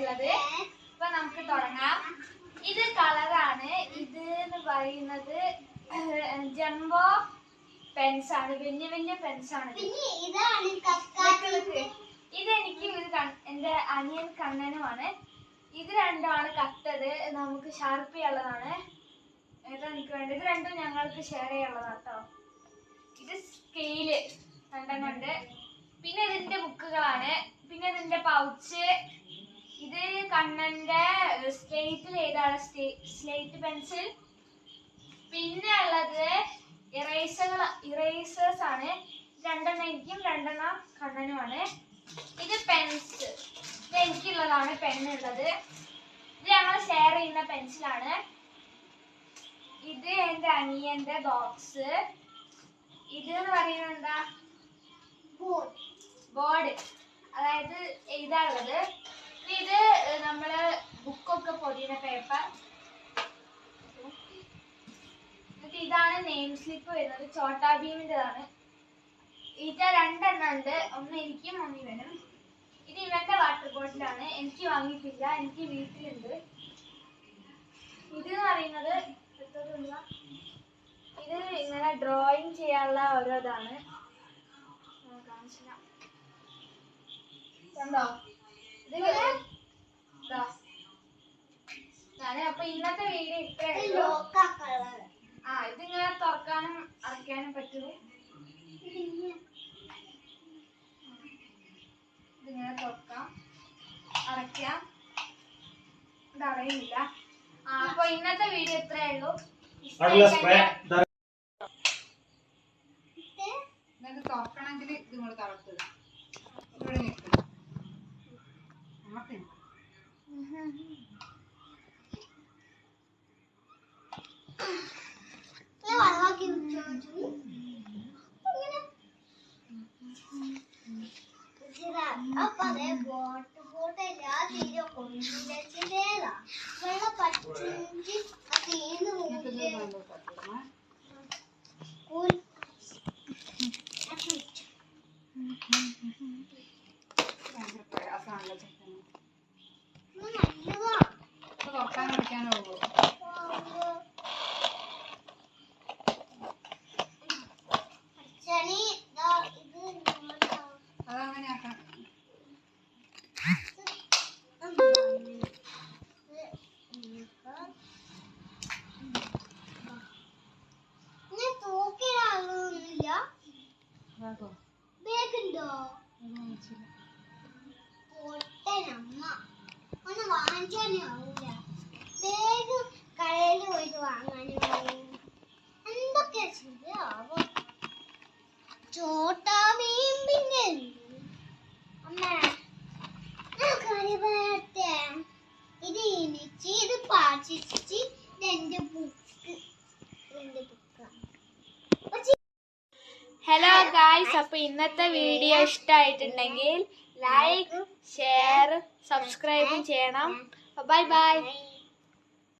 വെച്ചിട്ടുള്ളത് അപ്പൊ നമുക്ക് തുടങ്ങാം. ഇത് കളറാണ്. ഇത് എന്ന് പറയുന്നത് ജംബോ പെൻസ് ആണ്. വലിയ വലിയ പെൻസ് ആണ് ഇത്. എനിക്ക് ഇത് എന്റെ അനിയൻ കണ്ണനുമാണ്. ഇത് രണ്ടുമാണ് കത്തത് നമുക്ക് ഷാർപ്പ് ചെയ്യാനുള്ളതാണ് ഏതാ എനിക്ക് വേണ്ട ഇത് രണ്ടും ഞങ്ങൾക്ക് ഷെയർ ചെയ്യാനുള്ളതാണ് കേട്ടോ ഇത് സ്കെയിൽ രണ്ടെണ്ണുണ്ട് പിന്നെ ഇതിന്റെ ബുക്കുകളാണ് പിന്നെ ഇതിന്റെ പൗച്ച് ഇത് കണ്ണന്റെ സ്ലേറ്റിൽ ഏതാണ്? Slate pencil. പിന്നെ ഉള്ളത് ഇറേസകൾ ഇറേസേഴ്സ് ആണ്. രണ്ടെണ്ണം എനിക്കും രണ്ടെണ്ണം കണ്ണനുമാണ്. ഇത് പെൻസ്. ഇത് എനിക്കുള്ളതാണ് പെണ്ണുള്ളത് ഇത് ഞങ്ങൾ ഷെയർ ചെയ്യുന്ന പെൻസിലാണ് ഇത് എന്റെ അനിയന്റെ ബോക്സ് ഇത് എന്ന് പറയുന്നത് എന്താ? ബോർഡ് അതായത് എഴുതാനുള്ളത്. നെയിം സ്ലിപ്പ് വരുന്നത് ചോട്ടാ ഭീമിന്റെതാണ് ഇത് രണ്ടെണ്ണം ഉണ്ട്. ഒന്ന് എനിക്കും ഒന്ന് ഇവനും. ഇത് ഇവന്റെ വാട്ടർ ബോട്ടിലാണ് എനിക്ക് വാങ്ങിയിട്ടില്ല. എനിക്ക് വീട്ടിലുണ്ട്. ഇത് എന്ന് പറയുന്നത് ഇത് ഇങ്ങനെ ഡ്രോയിങ് ചെയ്യാനുള്ള ഓരോ ഇതാണ്. കണ്ടോ? ഇത് അപ്പൊ ഇന്നത്തെ വീഡിയോ ഇത്രേ അടയ്ക്കാം ഇത് അടയുന്നില്ല ആ അപ്പൊ ഇന്നത്തെ വീഡിയോ ഇത്രയേ ഉള്ളൂ അടുള്ള സ്പ്രേ ഇഷ്ടമായിക്കഴിഞ്ഞാൽ ഇത് തുറക്കണമെങ്കിൽ ഇത് നിങ്ങൾ തളർത്തുക ഇവിടെ നിൽക്കണം അങ്ങനെ അപ്പൊ അതേ ബോട്ട് ഇത് തുറക്കാനും അടിക്കാനോ ഉള്ളൂ അതങ്ങനെ ആക്കാം ഞാൻ തൂക്കിടാനൊന്നുമില്ല ചോട്ടാമീൻ പിന്നെ എന്ത്? അമ്മ ഞാൻ കാര്യം പറയട്ടെ ഇത് ഇനിച്ച് ഇത് പാചിച്ച് ഇതെന്റെ ബുക്ക് ഹലോ ഗായ്സ് അപ്പൊ ഇന്നത്തെ വീഡിയോ ഇഷ്ടമായിട്ടുണ്ടെങ്കിൽ ലൈക്ക് ഷെയർ സബ്സ്ക്രൈബും ചെയ്യണം ബൈ ബൈ